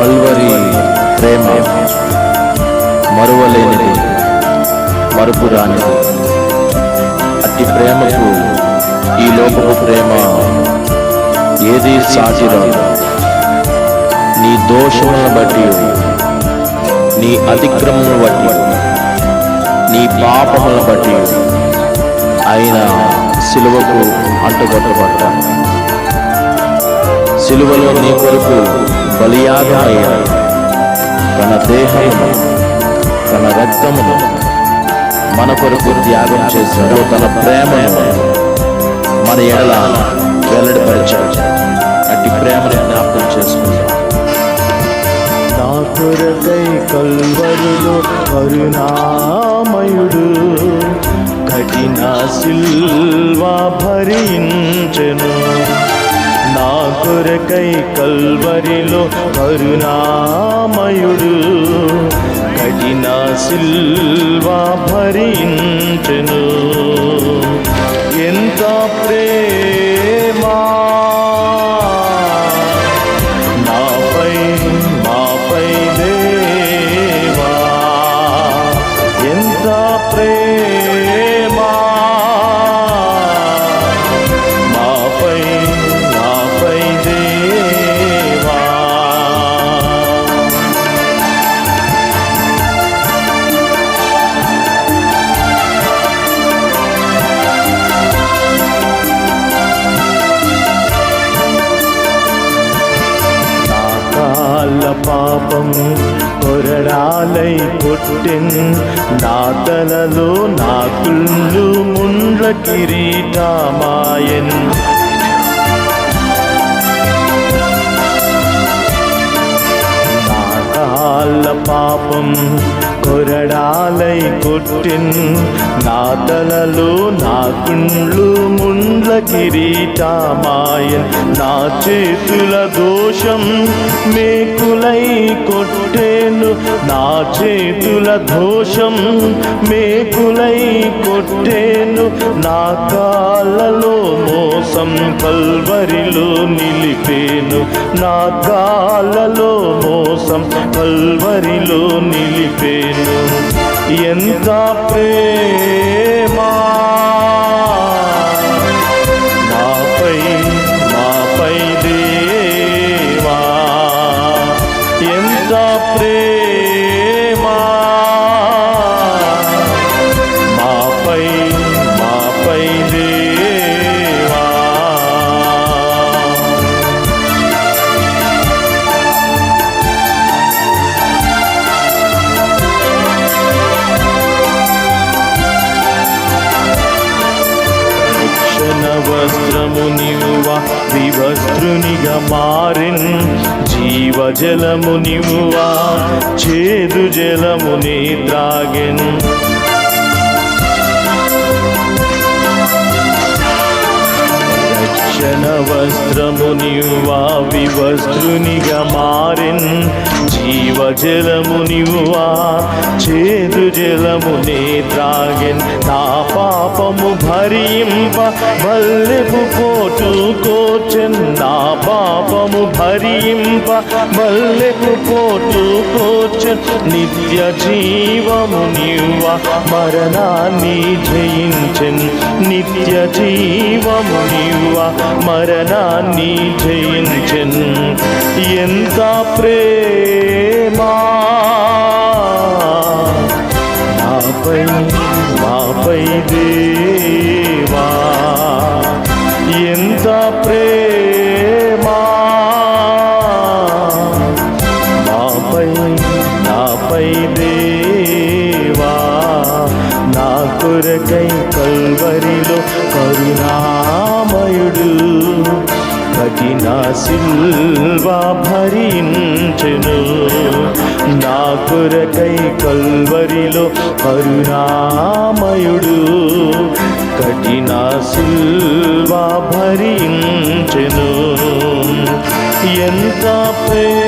Calvary ప్రేమ మరువలేనిది మరుపురానిది. అతి ప్రేమకు ఈ లోకపు ప్రేమ ఏది సాటిరాదు నీ దోషములను బట్టి నీ అతిక్రమను బట్టి నీ పాపములను బట్టి ఆయన సిలువకు అంటుకొట్టబడ్డా సిలువలో నీ కొరకు బలియాగమయ్యాడు తన దేహమును తన రక్తమును మన కొరకు త్యాగం చేశాడు. తన ప్రేమను మన ఎడల వెల్లడిపరిచాడు. అట్టి ప్రేమను జ్ఞాపకం చేసుకుంటాం నా కొరకై కల్వరులో కరుణామయుడు కఠిన సిల్వా భరించెను. కొరకై కల్వరిలో కరుణామయుడు కఠిన సిల్వా భరించెను పాపం కొరడాలై కొట్టెన్ నా తలలో నా కుళ్ళు ముండ్ల కిరీటమాయన్. కాళ్ళ పాపం కొరడాలై కొట్టిన్ నా తలలో నా కుండ్లు కిరీటమాయన్. నా చేతుల దోషం మేకులై కొట్టేను. నా చేతుల దోషం మేకులై కొట్టేను. నా కాళ్ళలో మోసం కల్వరిలో నిలిపేను. నా కాళ్ళలో మోసం కల్వరిలో నిలిపేను. ఎంత ప్రే ఎంత వివస్త్రునిగా మారిన్ జీవ జలము నివ్వ చేదు జలముని త్రాగిన్. వస్త్రము నివ్వ వివస్త్రునిగా మారిన్ జీవజలము నివ్వ చేదు జలముని త్రాగిన్ నా పాపము భరింప బల్లెపు పోటు కోచెన్ నామము భరింప బల్లెపు పోటు కోచెన్ నిత్య జీవము నివ్వ మరణాన్ని జయించన్ నిత్య జీవము నివ్వ మరణాన్ని జయించన్. ఎంత ప్రేమా కొరకై కల్వరిలో కరుణామయుడు కఠిన సిల్వా భరించెను. నా కొరకై కల్వరిలో కరుణామయుడు కఠిన సిల్వా భరించెను. ఎంత ప్రేమ